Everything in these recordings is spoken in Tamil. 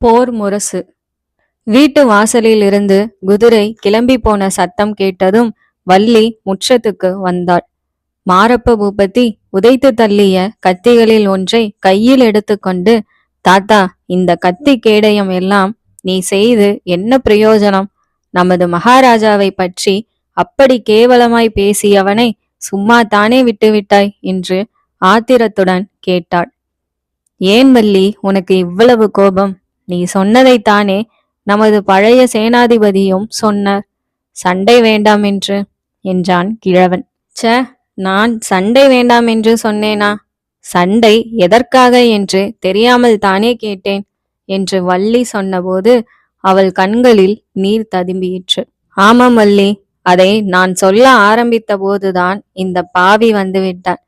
போர் முரசு. வீட்டு வாசலில் இருந்து குதிரை கிளம்பி போன சத்தம் கேட்டதும் வள்ளி முற்றத்துக்கு வந்தாள். மாரப்ப பூபதி உதைத்து தள்ளிய கத்திகளில் ஒன்றை கையில் எடுத்துக்கொண்டு தாத்தா இந்த கத்தி கேடயம் எல்லாம் நீ செய்து என்ன பிரயோஜனம்? நமது மகாராஜாவை பற்றி அப்படி கேவலமாய் பேசியவனை சும்மா தானே விட்டுவிட்டாய் என்று ஆத்திரத்துடன் கேட்டாள். ஏன் வள்ளி உனக்கு இவ்வளவு கோபம்? நீ சொன்னதைத்தானே நமது பழைய சேனாதிபதியும் சொன்னார். சண்டை வேண்டாம் என்று என்றான் கிழவன். ச்ச நான் சண்டை வேண்டாம் என்று சொன்னேனா? சண்டை எதற்காக என்று தெரியாமல் தானே கேட்டேன் என்று வள்ளி சொன்னபோது அவள் கண்களில் நீர் ததும்பியிற்று. ஆமாம் வள்ளி அதை நான் சொல்ல ஆரம்பித்த போதுதான் இந்த பாவி வந்துவிட்டான்.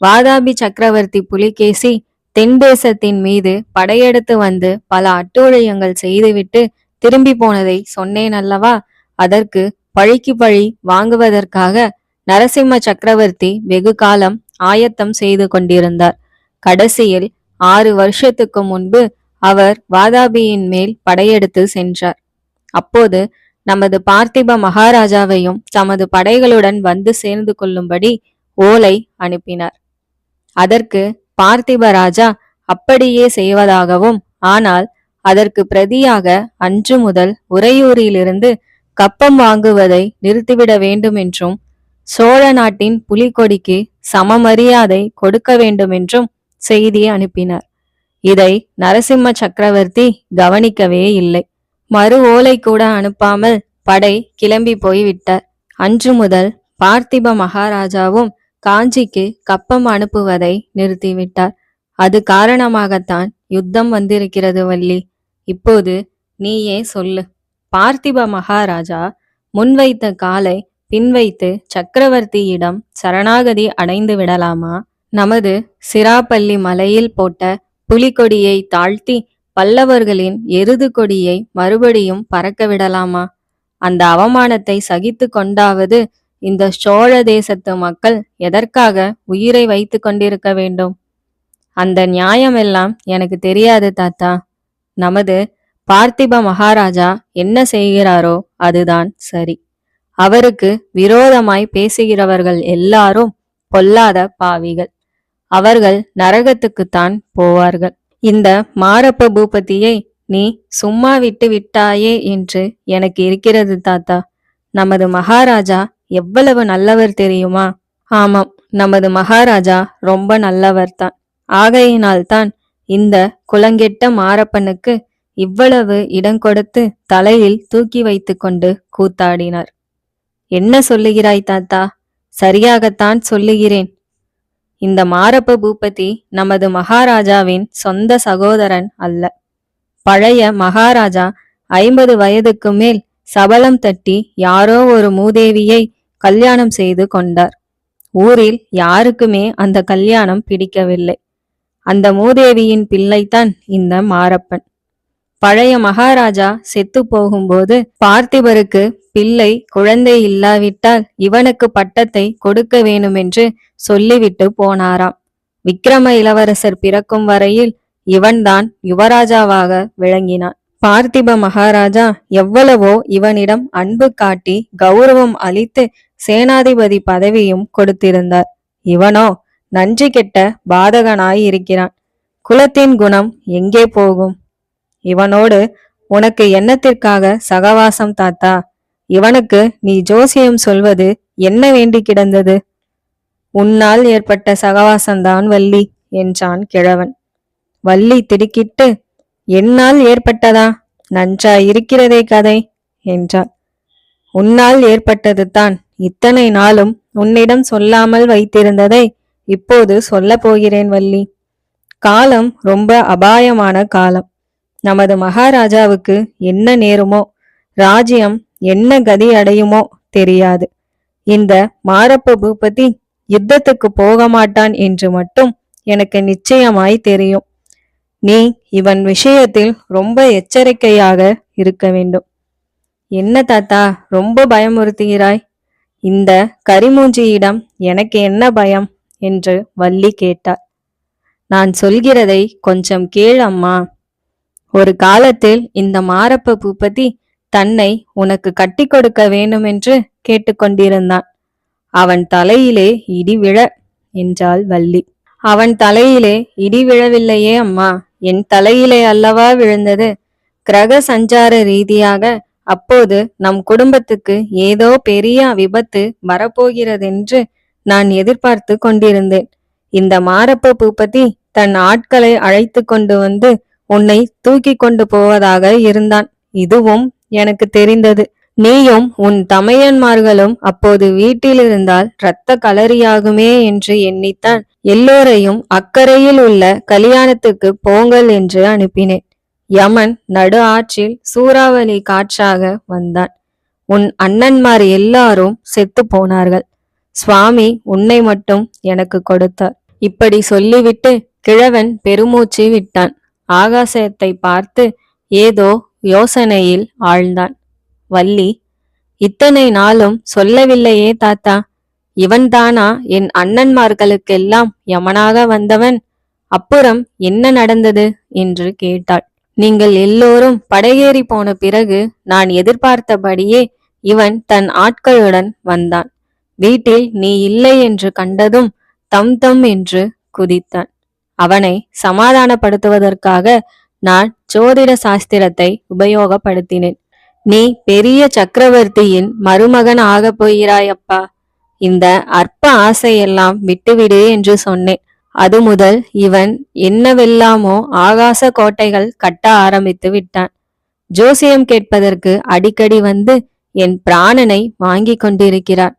வாதாபி சக்கரவர்த்தி புலிகேசி தென் தேசத்தின் மீது படையெடுத்து வந்து பல அட்டூழியங்கள் செய்துவிட்டு திரும்பி போனதை சொன்னேன் அல்லவா? அதற்கு பழிக்கு பழி வாங்குவதற்காக நரசிம்ம சக்கரவர்த்தி வெகு காலம் ஆயத்தம் செய்து கொண்டிருந்தார். கடைசியில் ஆறு வருஷத்துக்கு முன்பு அவர் வாதாபியின் மேல் படையெடுத்து சென்றார். அப்போது நமது பார்த்திப மகாராஜாவையும் தமது படைகளுடன் வந்து சேர்ந்து கொள்ளும்படி ஓலை அனுப்பினார். அதற்கு பார்த்திப ராஜா அப்படியே செய்வதாகவும் ஆனால் அதற்கு பிரதியாக அன்று முதல் உறையூரிலிருந்து கப்பம் வாங்குவதை நிறுத்திவிட வேண்டும் என்றும் சோழ நாட்டின் புலிகொடிக்கு சமமரியாதை கொடுக்க வேண்டும் என்றும் செய்தி அனுப்பினார். இதை நரசிம்ம சக்கரவர்த்தி கவனிக்கவே இல்லை. மறு ஓலை கூட அனுப்பாமல் படை கிளம்பி போய்விட்டார். அன்று முதல் பார்த்திப மகாராஜாவும் காஞ்சிக்கு கப்பம் அனுப்புவதை நிறுத்திவிட்டார். அது காரணமாகத்தான் யுத்தம் வந்திருக்கிறது வள்ளி. இப்போது நீயே சொல்லு. பார்த்திப மகாராஜா முன்வைத்த காலை பின்வைத்து சக்கரவர்த்தியிடம் சரணாகதி அடைந்து விடலாமா? நமது சிராப்பள்ளி மலையில் போட்ட புலிகொடியை தாழ்த்தி பல்லவர்களின் எருது கொடியை மறுபடியும் பறக்க விடலாமா? அந்த அவமானத்தை சகித்து கொண்டாவது இந்த சோழ தேசத்து மக்கள் எதற்காக உயிரை வைத்து கொண்டிருக்க வேண்டும்? அந்த நியாயமெல்லாம் எனக்கு தெரியாது தாத்தா. நமது பார்த்திப மகாராஜா என்ன செய்கிறாரோ அதுதான் சரி. அவருக்கு விரோதமாய் பேசுகிறவர்கள் எல்லாரும் பொல்லாத பாவிகள். அவர்கள் நரகத்துக்குத்தான் போவார்கள். இந்த மாரப்ப பூபதியை நீ சும்மா விட்டு விட்டாயே என்று எனக்கு இருக்கிறது தாத்தா. நமது மகாராஜா எவ்வளவு நல்லவர் தெரியுமா? ஆமாம் நமது மகாராஜா ரொம்ப நல்லவர்தான் ஆகையினால்தான் இந்த குலங்கெட்ட மாரப்பனுக்கு இவ்வளவு இடம் கொடுத்து தலையில் தூக்கி வைத்துக்கொண்டு கூத்தாடினார். என்ன சொல்லுகிறாய் தாத்தா? சரியாகத்தான் சொல்லுகிறேன். இந்த மாரப்ப பூபதி நமது மகாராஜாவின் சொந்த சகோதரன் அல்ல. பழைய மகாராஜா ஐம்பது வயதுக்கு மேல் சபலம் தட்டி யாரோ ஒரு மூதேவியை கல்யாணம் செய்து கொண்டார். ஊரில் யாருக்குமே அந்த கல்யாணம் பிடிக்கவில்லை. அந்த மூதேவியின் பிள்ளைதான் இந்த மாரப்பன். பழைய மகாராஜா செத்து போகும்போது பார்த்திபருக்கு பிள்ளை குழந்தை இல்லாவிட்டால் இவனுக்கு பட்டத்தை கொடுக்க வேணுமென்று சொல்லிவிட்டு போனாராம். விக்ரம இளவரசர் பிறக்கும் வரையில் இவன்தான் யுவராஜாவாக விளங்கினான். பார்த்திப மகாராஜா எவ்வளவோ இவனிடம் அன்பு காட்டி கௌரவம் அளித்து சேனாதிபதி பதவியும் கொடுத்திருந்தார். இவனோ நன்றி கெட்ட பாதகனாய் இருக்கிறான் குலத்தின் குணம் எங்கே போகும்? இவனோடு உனக்கு என்னத்திற்காக சகவாசம் தாத்தா? இவனுக்கு நீ ஜோசியம் சொல்வது என்ன வேண்டி கிடந்தது? உன்னால் ஏற்பட்ட சகவாசம்தான் வள்ளி என்றான் கிழவன். வள்ளி திடுக்கிட்டு என்னால் ஏற்பட்டதா? நன்றா இருக்கிறதே கதை என்றாள் உன்னால் ஏற்பட்டது தான் இத்தனை நாளும் உன்னிடம் சொல்லாமல் வைத்திருந்ததை இப்போது சொல்ல போகிறேன் வள்ளி. காலம் ரொம்ப அபாயமான காலம். நமது மகாராஜாவுக்கு என்ன நேருமோ ராஜ்யம் என்ன கதி அடையுமோ தெரியாது. இந்த மாரப்ப பூபதி யுத்தத்துக்கு போக மாட்டான் என்று மட்டும் எனக்கு நிச்சயமாய் தெரியும். நீ இவன் விஷயத்தில் ரொம்ப எச்சரிக்கையாக இருக்க வேண்டும். என்ன தாத்தா ரொம்ப பயமுறுத்துகிறாய்? இந்த கரிமூஞ்சியிடம் எனக்கு என்ன பயம்? என்று வள்ளி கேட்டார் நான் சொல்கிறதை கொஞ்சம் கேள் அம்மா. ஒரு காலத்தில் இந்த மாரப்ப பூபதி தன்னை உனக்கு கட்டி கொடுக்க வேண்டுமென்று கேட்டுக்கொண்டிருந்தான் அவன் தலையிலே இடி விழ என்றாள் வள்ளி. அவன் தலையிலே இடி விழவில்லையே அம்மா. என் தலையிலே அல்லவா விழுந்தது? கிரக சஞ்சார ரீதியாக அப்போது நம் குடும்பத்துக்கு ஏதோ பெரிய விபத்து வரப்போகிறதென்று நான் எதிர்பார்த்து கொண்டிருந்தேன். இந்த மாரப்ப பூபதி தன் ஆட்களை அழைத்து கொண்டு வந்து உன்னை தூக்கி கொண்டு போவதாக இருந்தான். இதுவும் எனக்கு தெரிந்தது. நீயும் உன் தமையன்மார்களும் அப்போது வீட்டில் இருந்தால் இரத்த களரியாகுமே என்று எண்ணித்தான். எல்லோரையும் அக்கறையில் உள்ள கல்யாணத்துக்கு போங்கள் என்று அனுப்பினேன். யமன் நடு ஆற்றில் சூறாவளி காற்றாக வந்தான். உன் அண்ணன்மார் எல்லாரும் செத்து போனார்கள். சுவாமி உன்னை மட்டும் எனக்கு கொடுத்தார். இப்படி சொல்லிவிட்டு கிழவன் பெருமூச்சு விட்டான். ஆகாசத்தை பார்த்து ஏதோ யோசனையில் ஆழ்ந்தான். வள்ளி இத்தனை நாளும் சொல்லவில்லையே தாத்தா. இவன்தானா? என் அண்ணன்மார்களுக்கெல்லாம் யமனாக வந்தவன். அப்புறம் என்ன நடந்தது? என்று கேட்டாள். நீங்கள் எல்லோரும் படையேறி போன பிறகு நான் எதிர்பார்த்தபடியே இவன் தன் ஆட்களுடன் வந்தான். வீட்டில் நீ இல்லை என்று கண்டதும் தம் தம் என்று குதித்தான். அவனை சமாதானப்படுத்துவதற்காக நான் ஜோதிட சாஸ்திரத்தை உபயோகப்படுத்தினேன். நீ பெரிய சக்கரவர்த்தியின் மருமகன் ஆகப் போகிறாயப்பா. இந்த அற்ப ஆசையெல்லாம் விட்டுவிடு என்று சொன்னேன். அது முதல் இவன் என்னவெல்லாமோ ஆகாச கோட்டைகள் கட்ட ஆரம்பித்து விட்டான். ஜோசியம் கேட்பதற்கு அடிக்கடி வந்து என் பிராணனை வாங்கிக் கொண்டிருக்கிறான்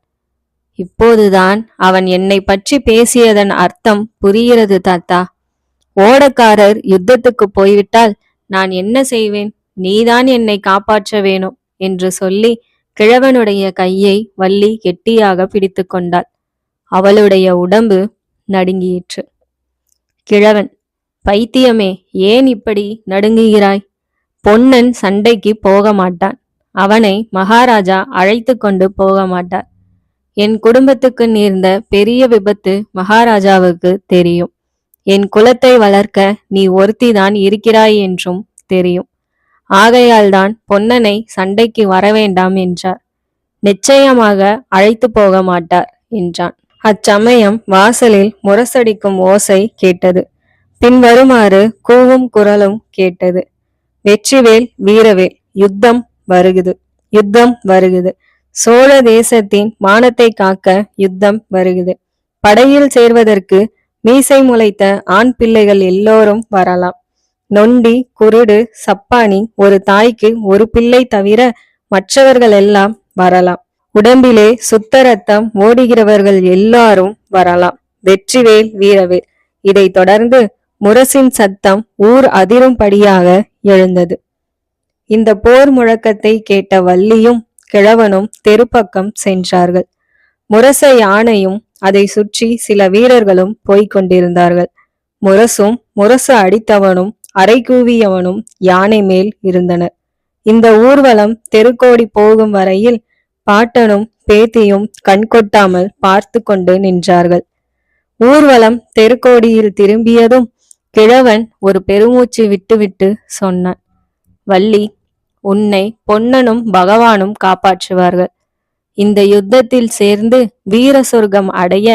இப்போதுதான் அவன் என்னை பற்றி பேசியதன் அர்த்தம் புரிகிறது தாத்தா. ஓடக்காரர் யுத்தத்துக்கு போய்விட்டால் நான் என்ன செய்வேன்? நீதான் என்னை காப்பாற்ற வேணும் என்று சொல்லி கிழவனுடைய கையை வள்ளி கெட்டியாக பிடித்து கொண்டாள். அவளுடைய உடம்பு நடுங்கியிற்று. கிழவன் பைத்தியமே ஏன் இப்படி நடுங்குகிறாய்? பொன்னன் சண்டைக்கு போக மாட்டான். அவனை மகாராஜா அழைத்து கொண்டு போக மாட்டார். என் குடும்பத்துக்கு நேர்ந்த பெரிய விபத்து மகாராஜாவுக்கு தெரியும். என் குலத்தை வளர்க்க நீ ஒருத்திதான் இருக்கிறாய் என்றும் தெரியும். ஆகையால்தான் பொன்னனை சண்டைக்கு வரவேண்டாம் என்றார். நிச்சயமாக அழைத்து போக மாட்டார் என்றான். அச்சமயம் வாசலில் முரசடிக்கும் ஓசை கேட்டது. பின்வருமாறு கூவும் குரலும் கேட்டது. வெற்றிவேல் வீரவேல் யுத்தம் வருகுது யுத்தம் வருகுது. சோழ தேசத்தின் மானத்தை காக்க யுத்தம் வருகுது. படையில் சேர்வதற்கு மீசை முளைத்த ஆண் பிள்ளைகள் எல்லோரும் வரலாம். நொண்டி குருடு சப்பானி ஒரு தாய்க்கு ஒரு பிள்ளை தவிர மற்றவர்கள் எல்லாம் வரலாம். உடம்பிலே சுத்த ரத்தம் ஓடுகிறவர்கள் எல்லாரும் வரலாம். வெற்றிவேல் வீரவேல். இதைத் தொடர்ந்து முரசின் சத்தம் ஊர் அதிரும்படியாக எழுந்தது. இந்த போர் முழக்கத்தை கேட்ட வள்ளியும் கிழவனும் தெருப்பக்கம் சென்றார்கள். முரச யானையும் அதை சுற்றி சில வீரர்களும் போய்க் கொண்டிருந்தார்கள். முரசும் முரசு அடித்தவனும் அரைகூவியவனும் யானை மேல் இருந்தனர். இந்த ஊர்வலம் தெருக்கோடி போகும் வரையில் பாட்டனும் பேத்தியும் கண்கொட்டாமல் பார்த்து கொண்டு நின்றார்கள். ஊர்வலம் தெருக்கோடியில் திரும்பியதும் கிழவன் ஒரு பெருமூச்சு விட்டுவிட்டு சொன்னான் வள்ளி உன்னை பொன்னனும் பகவானும் காப்பாற்றுவார்கள். இந்த யுத்தத்தில் சேர்ந்து வீர சொர்க்கம் அடைய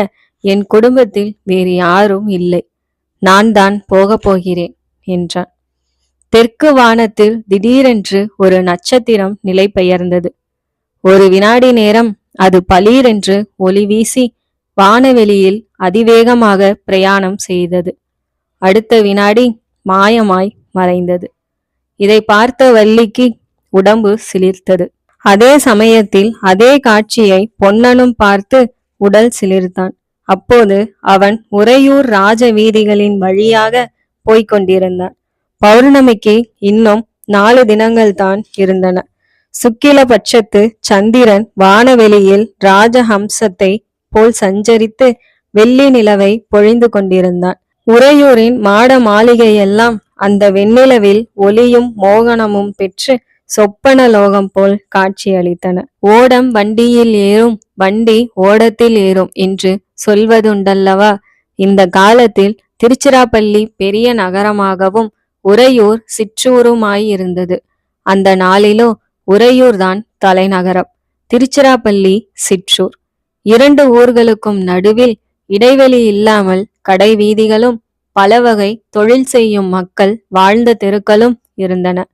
என் குடும்பத்தில் வேறு யாரும் இல்லை. நான் தான் போகப் போகிறேன். என்றான். தெற்கு வானத்தில் திடீரென்று ஒரு நட்சத்திரம் நிலை பெயர்ந்தது. ஒரு வினாடி நேரம் அது பளீரென்று ஒளி வீசி வானவெளியில் அதிவேகமாக பிரயாணம் செய்தது. அடுத்த வினாடி மாயமாய் மறைந்தது. இதை பார்த்த வள்ளிக்கு உடம்பு சிலிர்த்தது. அதே சமயத்தில் அதே காட்சியை பொன்னனும் பார்த்து உடல் சிலிர்த்தான். அப்போது அவன் உறையூர் ராஜ வீதிகளின் வழியாக போய்க் கொண்டிருந்தான் பௌர்ணமிக்கு இன்னும் நாலு தினங்கள் தான் இருந்தன. சுக்கில பட்சத்து சந்திரன் வானவெளியில் ராஜஹம்சத்தை போல் சஞ்சரித்து வெள்ளி நிலவை பொழிந்து கொண்டிருந்தான். உறையூரின் மாட மாளிகையெல்லாம் அந்த வெண்ணிலவில் ஒளியும் மோகனமும் பெற்று சொப்பன லோகம் போல் காட்சியளித்தன. ஓடம் வண்டியில் ஏறும் வண்டி ஓடத்தில் ஏறும் என்று சொல்வதுண்டல்லவா? இந்த காலத்தில் திருச்சிராப்பள்ளி பெரிய நகரமாகவும் உறையூர் சிற்றூருமாயிருந்தது. அந்த நாளிலோ உறையூர்தான் தலைநகரம். திருச்சிராப்பள்ளி சிற்றூர். இரண்டு ஊர்களுக்கும் நடுவில் இடைவெளி இல்லாமல் கடை வீதிகளும் தொழில் செய்யும் மக்கள் வாழ்ந்த தெருக்களும் இருந்தன.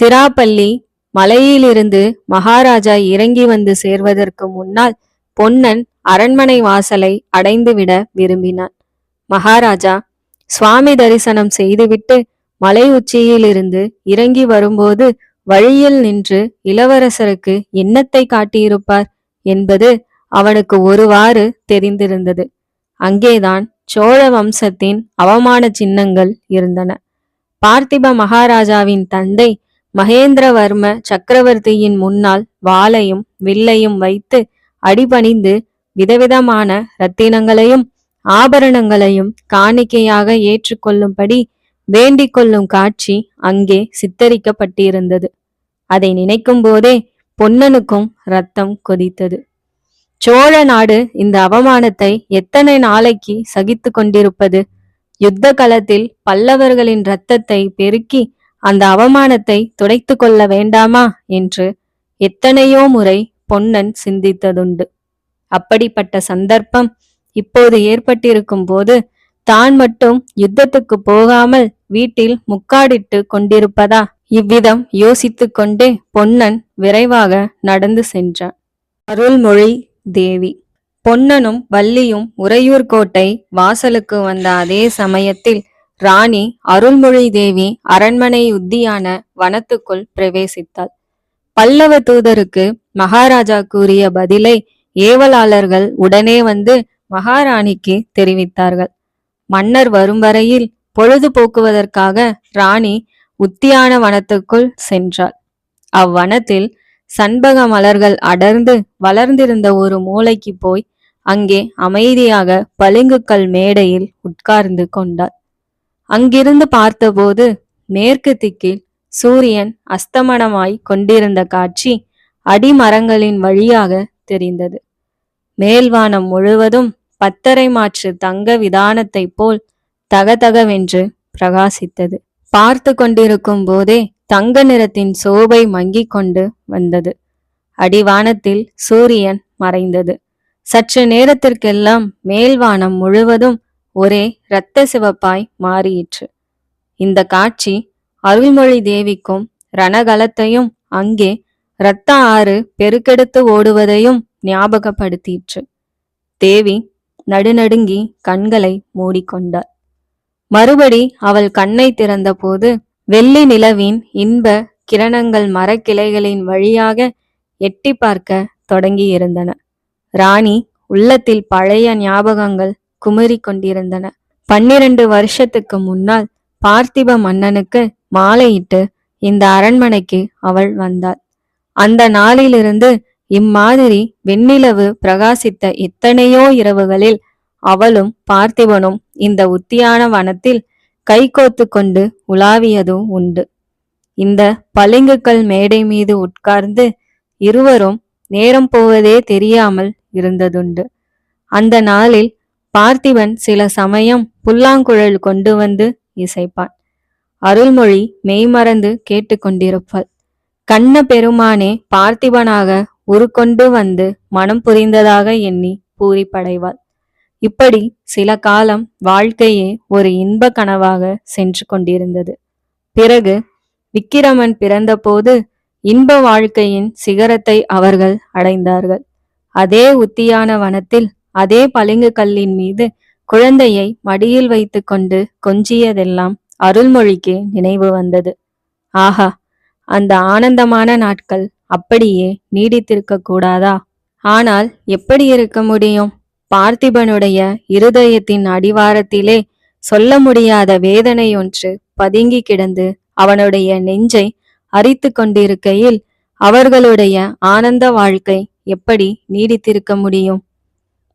சிராப்பள்ளி மலையிலிருந்து மகாராஜா இறங்கி வந்து சேர்வதற்கு முன்னால் பொன்னன் அரண்மனை வாசலை அடைந்துவிட விரும்பினான். மகாராஜா சுவாமி தரிசனம் செய்துவிட்டு மலை உச்சியிலிருந்து இறங்கி வரும்போது வழியில் நின்று இளவரசருக்கு என்னத்தை காட்டியிருப்பார் என்பது அவனுக்கு ஒருவாறு தெரிந்திருந்தது. அங்கேதான் சோழ வம்சத்தின் அவமான சின்னங்கள் இருந்தன. பார்த்திப மகாராஜாவின் தந்தை மகேந்திரவர்ம சக்கரவர்த்தியின் முன்னால் வாளையும் வில்லையும் வைத்து அடிபணிந்து விதவிதமான ரத்தினங்களையும் ஆபரணங்களையும் காணிக்கையாக ஏற்றுக்கொள்ளும்படி வேண்டிக் கொள்ளும் காட்சி அங்கே சித்தரிக்கப்பட்டிருந்தது. அதை நினைக்கும் போதே பொன்னனுக்கும் ரத்தம் கொதித்தது. சோழ நாடு இந்த அவமானத்தை எத்தனை நாளைக்கு சகித்து கொண்டிருப்பது? யுத்த களத்தில் பல்லவர்களின் இரத்தத்தை பெருக்கி அந்த அவமானத்தை துடைத்து கொள்ள வேண்டாமா என்று எத்தனையோ முறை பொன்னன் சிந்தித்ததுண்டு. அப்படிப்பட்ட சந்தர்ப்பம் இப்போது ஏற்பட்டிருக்கும் போது தான் மட்டும் யுத்தத்துக்கு போகாமல் வீட்டில் முக்காடிட்டு கொண்டிருப்பதா? இவ்விதம் யோசித்துக் கொண்டே பொன்னன் விரைவாக நடந்து சென்றான். அருள்மொழி தேவி. பொன்னனும் வள்ளியும் உறையூர் கோட்டை வாசலுக்கு வந்த அதே சமயத்தில் ராணி அருள்மொழி தேவி அரண்மனை உத்தியான வனத்துக்குள் பிரவேசித்தாள். பல்லவ தூதருக்கு மகாராஜா கூறிய பதிலை ஏவலாளர்கள் உடனே வந்து மகாராணிக்கு தெரிவித்தார்கள். மன்னர் வரும் வரையில் பொழுது போக்குவதற்காக ராணி உத்தியான வனத்துக்குள் சென்றாள். அவ்வனத்தில் சண்பக மலர்கள் அடர்ந்து வளர்ந்திருந்த ஒரு மூளைக்கு போய் அங்கே அமைதியாக பளிங்குக்கல் மேடையில் உட்கார்ந்து கொண்டாள். அங்கிருந்து பார்த்தபோது மேற்கு திக்கில் சூரியன் அஸ்தமனமாய் கொண்டிருந்த காட்சி அடிமரங்களின் வழியாக தெரிந்தது. மேல்வானம் முழுவதும் பத்தரை மாற்று தங்க விதானத்தைப் போல் தகதகவென்று பிரகாசித்தது. பார்த்து கொண்டிருக்கும் போதே தங்க நிறத்தின் சோபை மங்கிக் கொண்டு வந்தது. அடிவானத்தில் சூரியன் மறைந்தது. சற்று நேரத்திற்கெல்லாம் மேல்வானம் முழுவதும் ஒரே இரத்த சிவப்பாய் மாறியிற்று. இந்த காட்சி அருள்மொழி தேவிக்கும் ரணகலத்தையும் அங்கே இரத்த ஆறு பெருக்கெடுத்து ஓடுவதையும் ஞாபகப்படுத்திற்று. தேவி நடுநடுங்கி கண்களை மூடிக்கொண்டாள். மறுபடி அவள் கண்ணை திறந்தபோது வெள்ளி நிலவின் இன்ப கிரணங்கள் மரக்கிளைகளின் வழியாக எட்டி பார்க்க தொடங்கியிருந்தன. ராணி உள்ளத்தில் பழைய ஞாபகங்கள் குமரி கொண்டிருந்தன. பன்னிரண்டு வருஷத்துக்கு முன்னால் பார்த்திப மன்னனுக்கு மாலையிட்டு இந்த அரண்மனைக்கு அவள் வந்தாள். அந்த நாளிலிருந்து இம்மாதிரி வெண்ணிலவு பிரகாசித்த எத்தனையோ இரவுகளில் அவளும் பார்த்திபனும் இந்த உத்தியான வனத்தில் கைகோத்து கொண்டு உலாவியதும் உண்டு. இந்த பளிங்குக்கல் மேடை மீது உட்கார்ந்து இருவரும் நேரம் போவதே தெரியாமல் இருந்ததுண்டு. அந்த நாளில் பார்த்திபன் சில சமயம் புல்லாங்குழல் கொண்டு வந்து இசைப்பான். அருள்மொழி மெய்மறந்து கேட்டுக்கொண்டிருப்பாள் கண்ண பெருமானே பார்த்திபனாக உருக்கொண்டு வந்து மனம் புரிந்ததாக எண்ணி பூரிப்படைவாள். இப்படி சில காலம் வாழ்க்கையே ஒரு இன்ப கனவாக சென்று கொண்டிருந்தது. பிறகு விக்கிரமன் பிறந்தபோது இன்ப வாழ்க்கையின் சிகரத்தை அவர்கள் அடைந்தார்கள். அதே உத்தியான வனத்தில் அதே பளிங்கு கல்லின் மீது குழந்தையை மடியில் வைத்துக்கொண்டு கொஞ்சியதெல்லாம் அருள்மொழிக்கு நினைவு வந்தது. ஆஹா அந்த ஆனந்தமான நாட்கள் அப்படியே நீடித்திருக்க கூடாதா? ஆனால் எப்படி இருக்க முடியும்? பார்த்திபனுடைய இருதயத்தின் அடிவாரத்திலே சொல்ல முடியாத வேதனை ஒன்று பதுங்கி கிடந்து அவனுடைய நெஞ்சை அரித்து கொண்டிருக்கையில் அவர்களுடைய ஆனந்த வாழ்க்கை எப்படி நீடித்திருக்க முடியும்?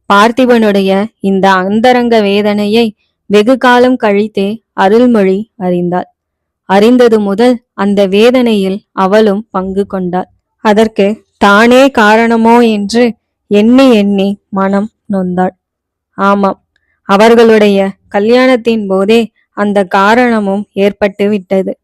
பார்த்திபனுடைய இந்த அந்தரங்க வேதனையை வெகு காலம் கழித்தே அருள்மொழி அறிந்தாள். அறிந்தது முதல் அந்த வேதனையில் அவளும் பங்கு கொண்டாள். அதற்கு தானே காரணமோ? என்று எண்ணி எண்ணி மனம் நொந்தாள். ஆமாம் அவர்களுடைய கல்யாணத்தின் போதே அந்த காரணமும் ஏற்பட்டு விட்டது.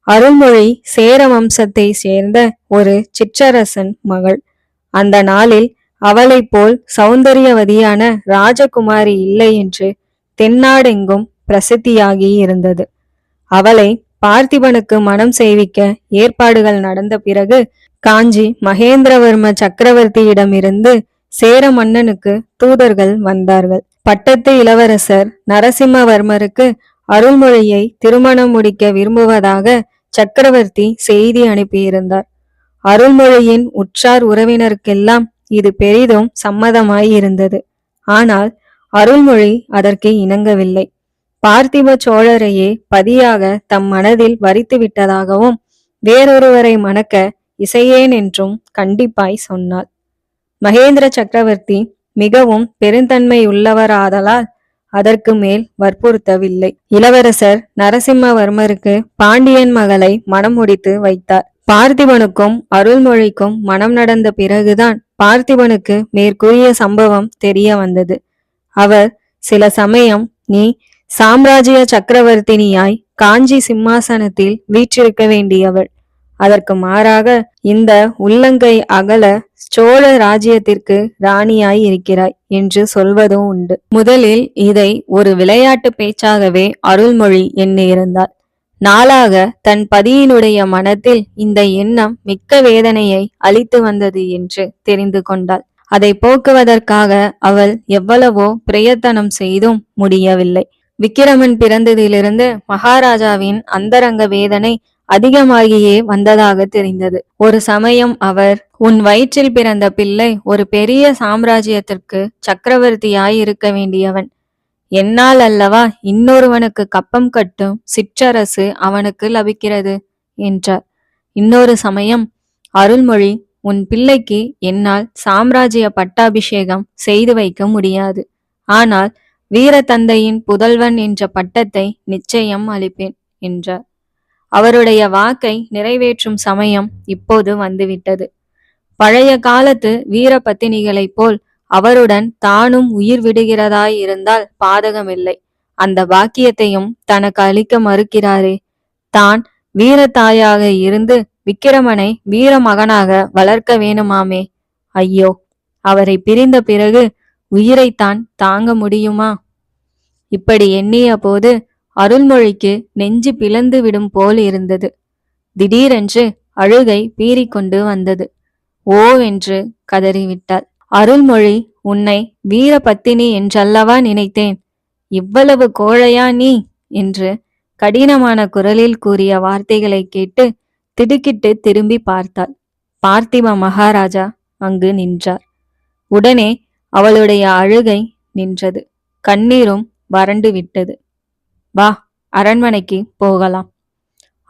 அருள்மொழி சேர வம்சத்தை சேர்ந்த ஒரு சிற்றரசன் மகள். அந்த நாளில் அவளைப் போல் சௌந்தரியவதியான ராஜகுமாரி இல்லை என்று தென்னாடெங்கும் பிரசித்தியாகி இருந்தது. அவளை பார்த்திபனுக்கு மனம் செய்விக்க ஏற்பாடுகள் நடந்த பிறகு காஞ்சி மகேந்திரவர்ம சக்கரவர்த்தியிடமிருந்து சேர மன்னனுக்கு தூதர்கள் வந்தார்கள். பட்டத்து இளவரசர் நரசிம்மவர்மருக்கு அருள்மொழியை திருமணம் முடிக்க விரும்புவதாக சக்கரவர்த்தி செய்தி அனுப்பியிருந்தார். அருள்மொழியின் உற்றார் உறவினருக்கெல்லாம் இது பெரிதும் சம்மதமாயிருந்தது. ஆனால் அருள்மொழி அதற்கு இணங்கவில்லை. பார்த்திப சோழரையே பதியாக தம் மனதில் வரித்து விட்டதாகவும் வேறொருவரை மணக்க இசையேன் என்றும் கண்டிப்பாய் சொன்னாள். மகேந்திர சக்கரவர்த்தி மிகவும் பெருந்தன்மை உள்ளவராதலால் அதற்கு மேல் வற்புறுத்தவில்லை. இளவரசர் நரசிம்மவர்மருக்கு பாண்டியன் மகளை மனம் முடித்து வைத்தார். பார்த்திபனுக்கும் அருள்மொழிக்கும் மனம் நடந்த பிறகுதான் பார்த்திபனுக்கு மேற்கூறிய சம்பவம் தெரிய வந்தது. அவர் சில சமயம் நீ சாம்ராஜ்ய சக்கரவர்த்தினியாய் காஞ்சி சிம்மாசனத்தில் வீற்றிருக்க வேண்டியவள். அதற்கு மாறாக இந்த உள்ளங்கை அகல சோழ ராஜ்யத்திற்கு ராணியாய் இருக்கிறாய் என்று சொல்வதும் உண்டு. முதலில் இதை ஒரு விளையாட்டு பேச்சாகவே அருள்மொழி எண்ணியிருந்தாள். நாளாக தன் பதியினுடைய மனத்தில் இந்த எண்ணம் மிக்க வேதனையை அளித்து வந்தது என்று தெரிந்து கொண்டாள். அதை போக்குவதற்காக அவள் எவ்வளவோ பிரயத்தனம் செய்தும் முடியவில்லை. விக்கிரமன் பிறந்ததிலிருந்து மகாராஜாவின் அந்தரங்க வேதனை அதிகமாகியே வந்ததாக தெரிந்தது. ஒரு சமயம் அவர் உன் வயிற்றில் பிறந்த பிள்ளை ஒரு பெரிய சாம்ராஜ்யத்திற்கு சக்கரவர்த்தியாய் இருக்க வேண்டியவன். என்னால் அல்லவா இன்னொருவனுக்கு கப்பம் கட்டும் சிற்றரசு அவனுக்கு லபிக்கிறது? என்றார். இன்னொரு சமயம் அருள்மொழி உன் பிள்ளைக்கு என்னால் சாம்ராஜ்ய பட்டாபிஷேகம் செய்து வைக்க முடியாது. ஆனால் வீரதந்தையின் புதல்வன் என்ற பட்டத்தை நிச்சயம் அளிப்பேன் என்றார். அவருடைய வாக்கை நிறைவேற்றும் சமயம் இப்போது வந்துவிட்டது. பழைய காலத்து வீர பத்தினிகளைப் போல் அவருடன் தானும் உயிர் விடுகிறதாய் இருந்தால் பாதகமில்லை. அந்த பாக்கியத்தையும் தனக்கு அளிக்க மறுக்கிறாரே. தான் வீரத்தாயாக இருந்து விக்கிரமனை வீர மகனாக வளர்க்க வேணுமாமே? ஐயோ! அவரை பிரிந்த பிறகு உயிரைத்தான் தாங்க முடியுமா? இப்படி எண்ணிய போது அருள்மொழிக்கு நெஞ்சு பிளந்து விடும் போல் இருந்தது. திடீரென்று அழுகை பீறிக்கொண்டு வந்தது. ஓ என்று கதறிவிட்டாள். அருள்மொழி உன்னை வீரபத்தினி என்றல்லவா நினைத்தேன்? இவ்வளவு கோழையா நீ? என்று கடினமான குரலில் கூறிய வார்த்தைகளை கேட்டு திடுக்கிட்டு திரும்பி பார்த்தாள். பார்த்திப மகாராஜா அங்கு நின்றார். உடனே அவளுடைய அழுகை நின்றது. கண்ணீரும் வறண்டு விட்டது வா அரண்மனைக்கு போகலாம்.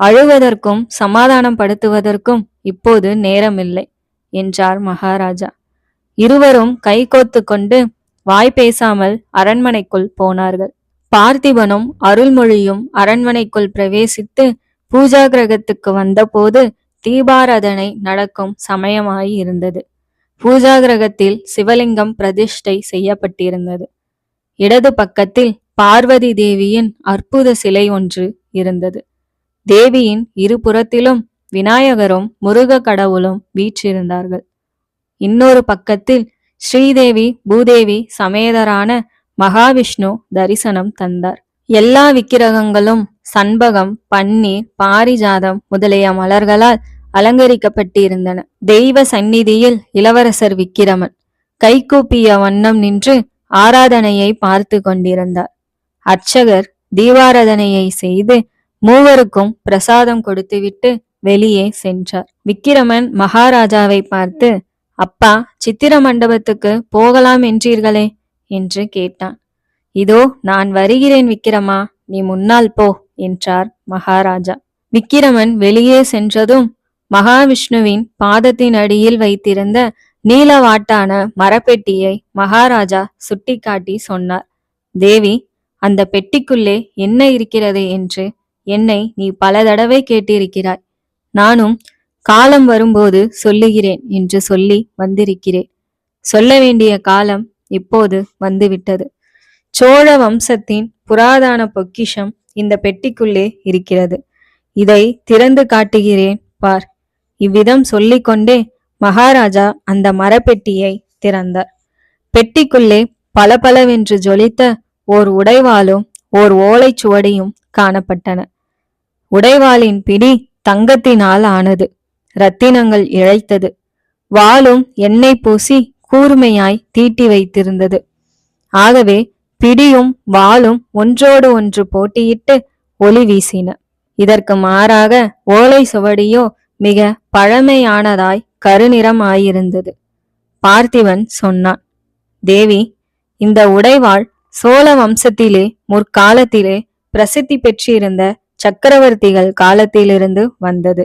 அழுவதற்கும் சமாதானம் படுத்துவதற்கும் இப்போது நேரமில்லை என்றார் மகாராஜா. இருவரும் கைகோத்து கொண்டு வாய் பேசாமல் அரண்மனைக்குள் போனார்கள். பார்த்திபனும் அருள்மொழியும் அரண்மனைக்குள் பிரவேசித்து பூஜா கிரகத்துக்கு வந்தபோது தீபாராதனை நடக்கும் சமயமாய் இருந்தது பூஜா கிரகத்தில் சிவலிங்கம் பிரதிஷ்டை செய்யப்பட்டிருந்தது. இடது பக்கத்தில் பார்வதி தேவியின் அற்புத சிலை ஒன்று இருந்தது. தேவியின் இருபுறத்திலும் விநாயகரும் முருக கடவுளும் வீற்றிருந்தார்கள். இன்னொரு பக்கத்தில் ஸ்ரீதேவி பூதேவி சமேதரான மகாவிஷ்ணு தரிசனம் தந்தார். எல்லா விக்கிரகங்களும் சண்பகம் பன்னீர் பாரிஜாதம் முதலிய மலர்களால் அலங்கரிக்கப்பட்டிருந்தன. தெய்வ சந்நிதியில் இளவரசர் விக்கிரமன் கைகூப்பிய வண்ணம் நின்று ஆராதனையை பார்த்து கொண்டிருந்தார். அர்ச்சகர் தீபாராதனையை செய்து மூவருக்கும் பிரசாதம் கொடுத்துவிட்டு வெளியே சென்றார். விக்கிரமன் மகாராஜாவை பார்த்து அப்பா சித்திர மண்டபத்துக்கு போகலாம் என்றீர்களே? என்று கேட்டான். இதோ நான் வருகிறேன் விக்கிரமா நீ முன்னால் போ என்றார் மகாராஜா. விக்கிரமன் வெளியே சென்றதும் மகாவிஷ்ணுவின் பாதத்தின் அடியில் வைத்திருந்த நீலவாட்டான மரப்பெட்டியை மகாராஜா சுட்டிக்காட்டி சொன்னார். தேவி அந்த பெட்டிக்குள்ளே என்ன இருக்கிறது என்று என்னை நீ பல தடவை கேட்டிருக்கிறாய். நானும் காலம் வரும்போது சொல்லுகிறேன் என்று சொல்லி வந்திருக்கிறேன். சொல்ல வேண்டிய காலம் இப்போது வந்துவிட்டது. சோழ வம்சத்தின் புராதன பொக்கிஷம் இந்த பெட்டிக்குள்ளே இருக்கிறது. இதை திறந்து காட்டுகிறேன் பார். இவ்விதம் சொல்லிக்கொண்டே மகாராஜா அந்த மரப்பெட்டியை திறந்தார். பெட்டிக்குள்ளே பளபளவென்று ஜொலித்த ஓர் உடைவாளும் ஓர் ஓலைச்சுவடியும் காணப்பட்டன. உடைவாளின் பிடி தங்கத்தினால் ஆனது ரத்தினங்கள் இழைத்தது. வாளும் எண்ணெய் பூசி கூர்மையாய் தீட்டி வைத்திருந்தது. ஆகவே பிடியும் வாளும் ஒன்றோடு ஒன்று போட்டியிட்டு ஒளி வீசின. இதற்கு மாறாக ஓலை சுவடியோ மிக பழமையானதாய் கருநிறம் ஆயிருந்தது. பார்த்திவன் சொன்னான் தேவி இந்த உடைவாள் சோழ வம்சத்திலே முற்காலத்திலே பிரசித்தி பெற்றிருந்த சக்கரவர்த்திகள் காலத்திலிருந்து வந்தது.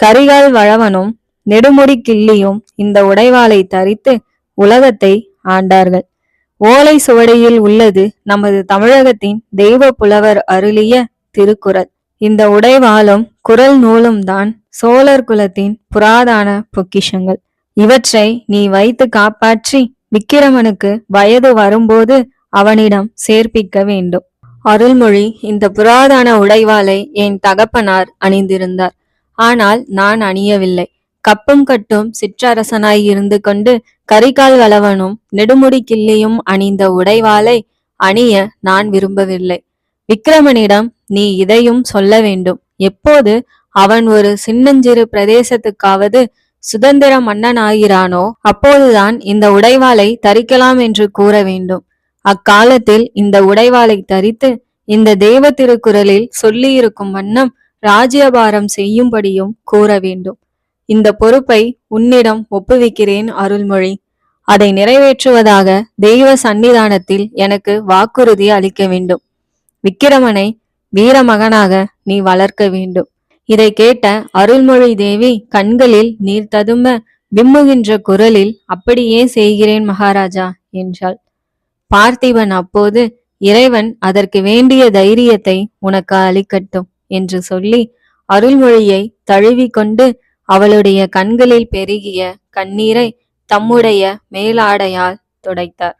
கரிகால் வளவனும் நெடுமுடி கிள்ளியும் இந்த உடைவாளை தரித்து உலகத்தை ஆண்டார்கள். ஓலை சுவடியில் உள்ளது நமது தமிழகத்தின் தெய்வ புலவர் அருளிய திருக்குறள். இந்த உடைவாளும் குரல் நூலும் தான் சோழர் குலத்தின் புராதான பொக்கிஷங்கள். இவற்றை நீ வைத்து காப்பாற்றி விக்கிரமனுக்கு வயது வரும்போது அவனிடம் சேர்ப்பிக்க வேண்டும். அருள்மொழி இந்த புராதன உடைவாளை என் தகப்பனார் அணிந்திருந்தார். ஆனால் நான் அணியவில்லை. கப்பும் கட்டும் சிற்றரசனாய் இருந்து கொண்டு கரிகால் வளவனும் நெடுமுடி கிள்ளியும் அணிந்த உடைவாளை அணிய நான் விரும்பவில்லை. விக்கிரமனிடம் நீ இதையும் சொல்ல வேண்டும். எப்போது அவன் ஒரு சின்னஞ்சிறு பிரதேசத்துக்காவது சுதந்திர மன்னனாகிறானோ அப்போதுதான் இந்த உடைவாளை தரிக்கலாம் என்று கூற வேண்டும். அக்காலத்தில் இந்த உடைவாளை தரித்து இந்த தெய்வ திருக்குறளில் சொல்லியிருக்கும் வண்ணம் ராஜ்யபாரம் செய்யும்படியும் கூற வேண்டும். இந்த பொறுப்பை உன்னிடம் ஒப்புவிக்கிறேன் அருள்மொழி. அதை நிறைவேற்றுவதாக தெய்வ சன்னிதானத்தில் எனக்கு வாக்குறுதி அளிக்க வேண்டும். விக்கிரமனை வீரமகனாக நீ வளர்க்க வேண்டும். இதை கேட்ட அருள்மொழி தேவி கண்களில் நீர் ததும்ப விம்முகின்ற குரலில் அப்படியே செய்கிறேன் மகாராஜா என்றாள். பார்த்திபன் அப்போது இறைவன் அதற்கு வேண்டிய தைரியத்தை உனக்கு அளிக்கட்டும் என்று சொல்லி அருள்மொழியை தழுவிக்கொண்டு அவளுடைய கண்களில் பெருகிய கண்ணீரை தம்முடைய மேலாடையால் துடைத்தார்.